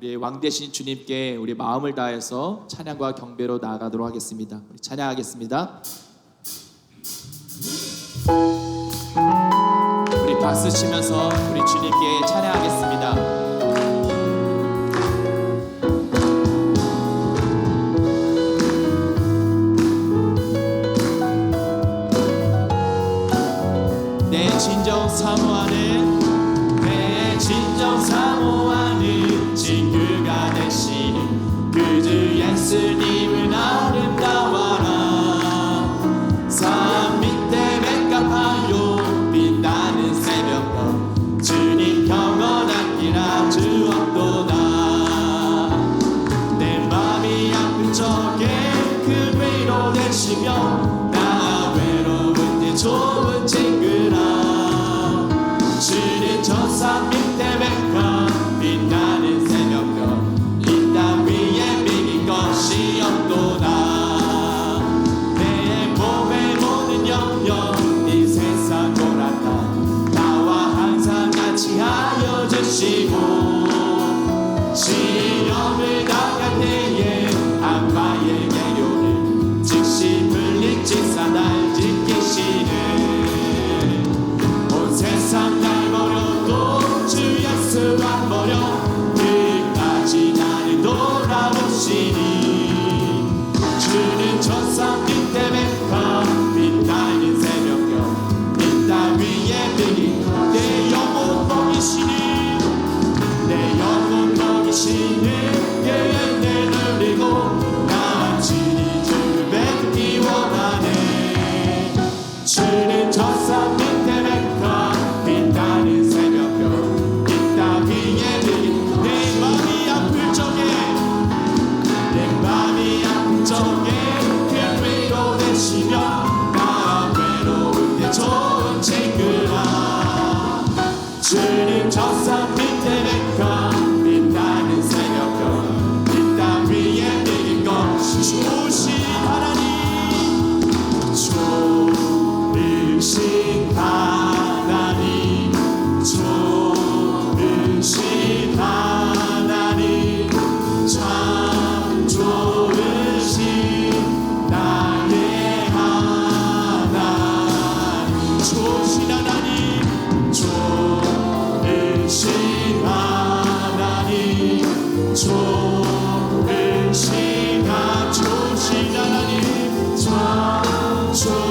우리의 왕 대신 주님께 우리 마음을 다해서 찬양과 경배로 나아가도록 하겠습니다. 찬양하겠습니다. 우리 박수 치면서 우리 주님께 찬양하겠습니다. 내 진정 삼아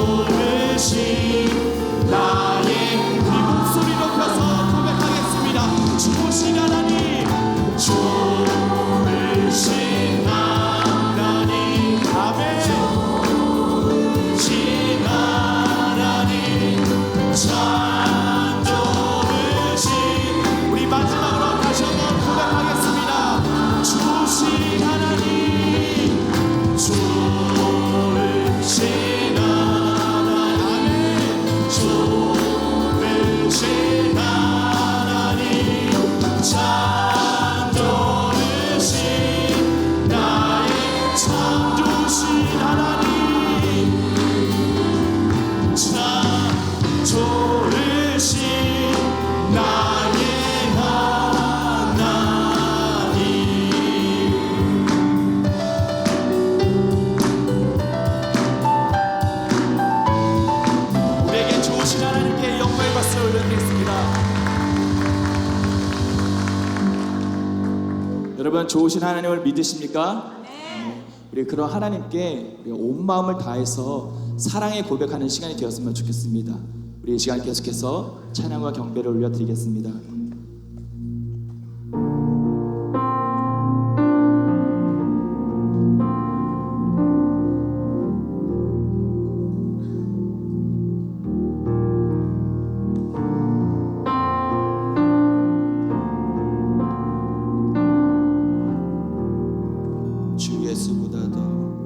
Lord. 여러분 좋으신 하나님을 믿으십니까? 네. 네. 우리 그런 하나님께 우리 온 마음을 다해서 사랑의 고백하는 시간이 되었으면 좋겠습니다. 우리 이 시간 계속해서 찬양과 경배를 올려드리겠습니다. 주 예수보다 더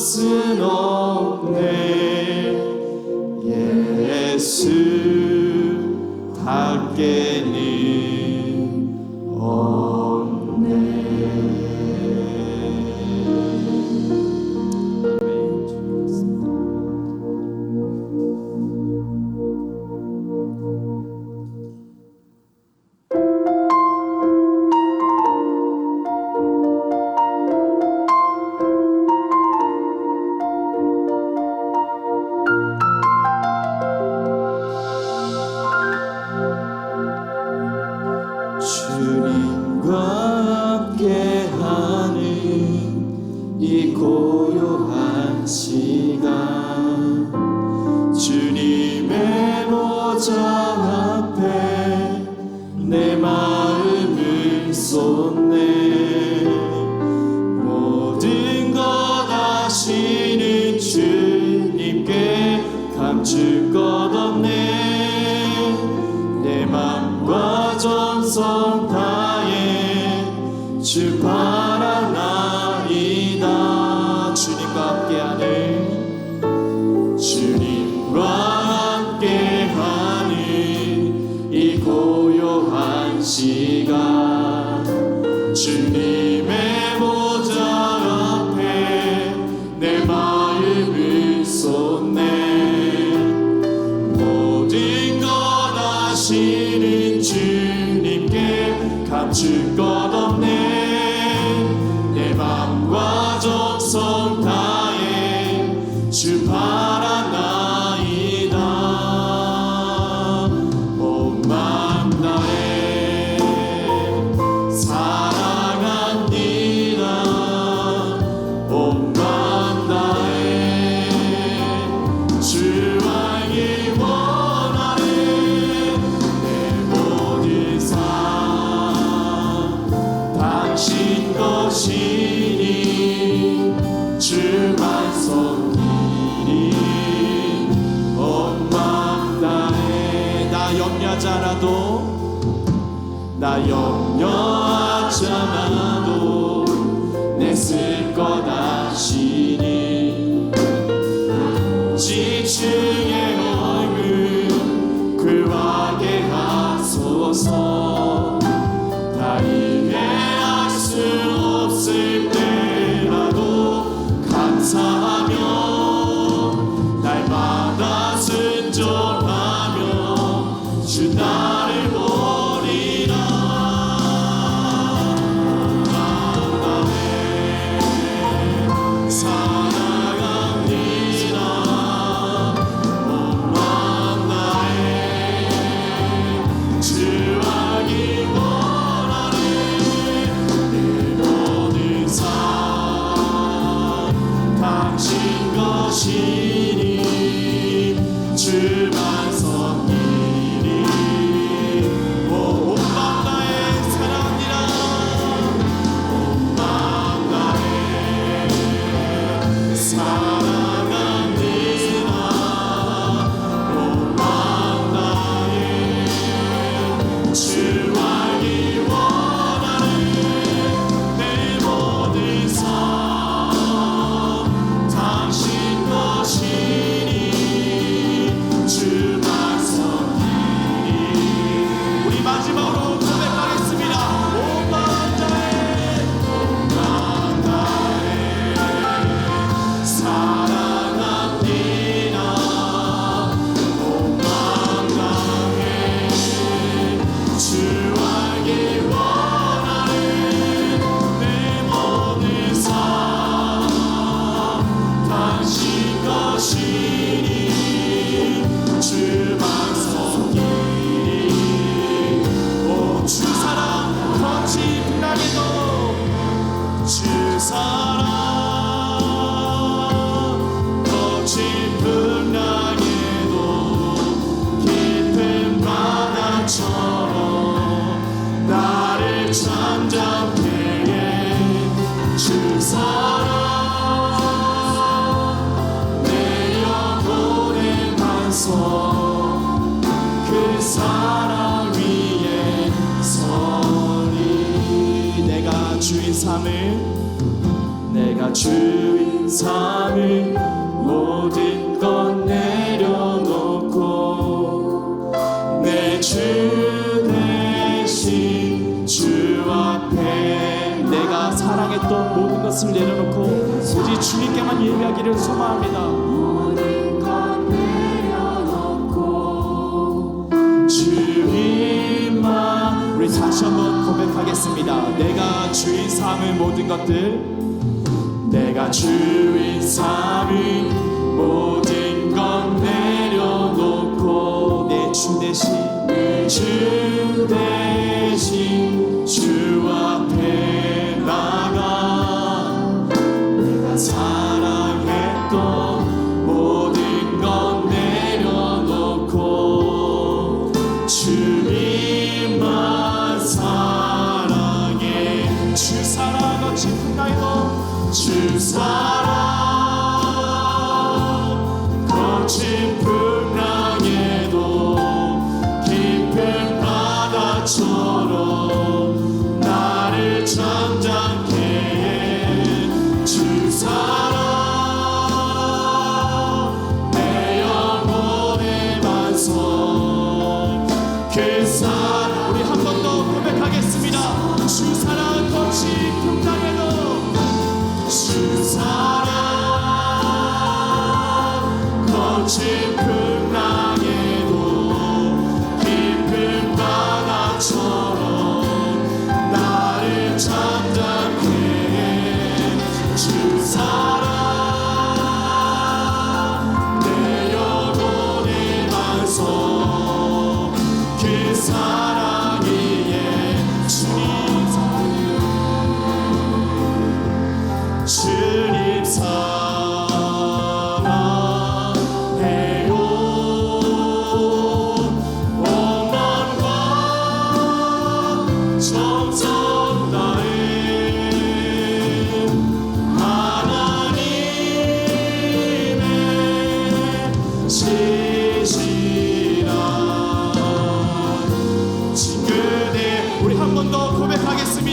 것은 전성 다해 주바 나도 나 염려하잖아. 주인 삶을 모든 것 내려놓고 내 주 대신 주 앞에 내가 사랑했던 모든 것을 내려놓고 오직 주님께만 예배하기를 소망합니다. 내가 주인 삶의 모든 것들 내가 주인 삼위 모든 건 내려놓고 내 주 대신 내 주 대신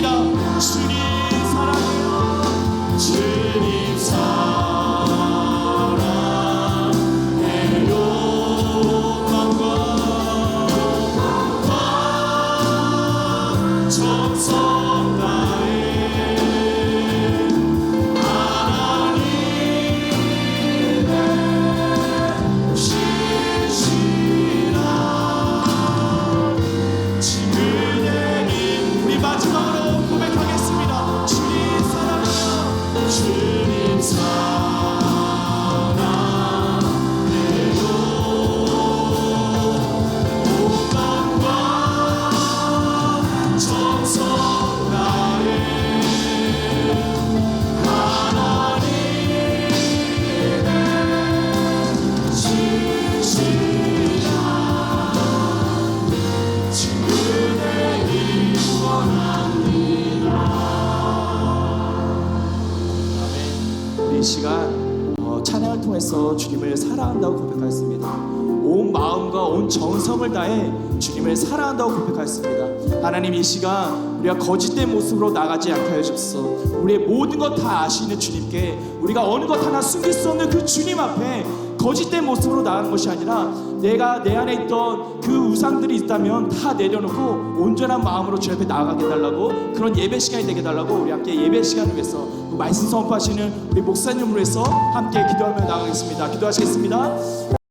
믿습니다. 주님. 시간 어, 찬양을 통해서 주님을 사랑한다고 고백하였습니다. 온 마음과 온 정성을 다해 주님을 사랑한다고 고백하였습니다. 하나님 이 시간 우리가 거짓된 모습으로 나가지 않게 주옵소서. 우리의 모든 것 다 아시는 주님께 우리가 어느 것 하나 숨길 수 없는 그 주님 앞에 거짓된 모습으로 나가는 것이 아니라 내가 내 안에 있던 그 우상들이 있다면 다 내려놓고 온전한 마음으로 주 앞에 나아가게 해달라고 그런 예배 시간이 되게 해달라고 우리 함께 예배 시간을 위해서 그 말씀 선포하시는 우리 목사님으로 해서 함께 기도하며 나가겠습니다. 기도하시겠습니다.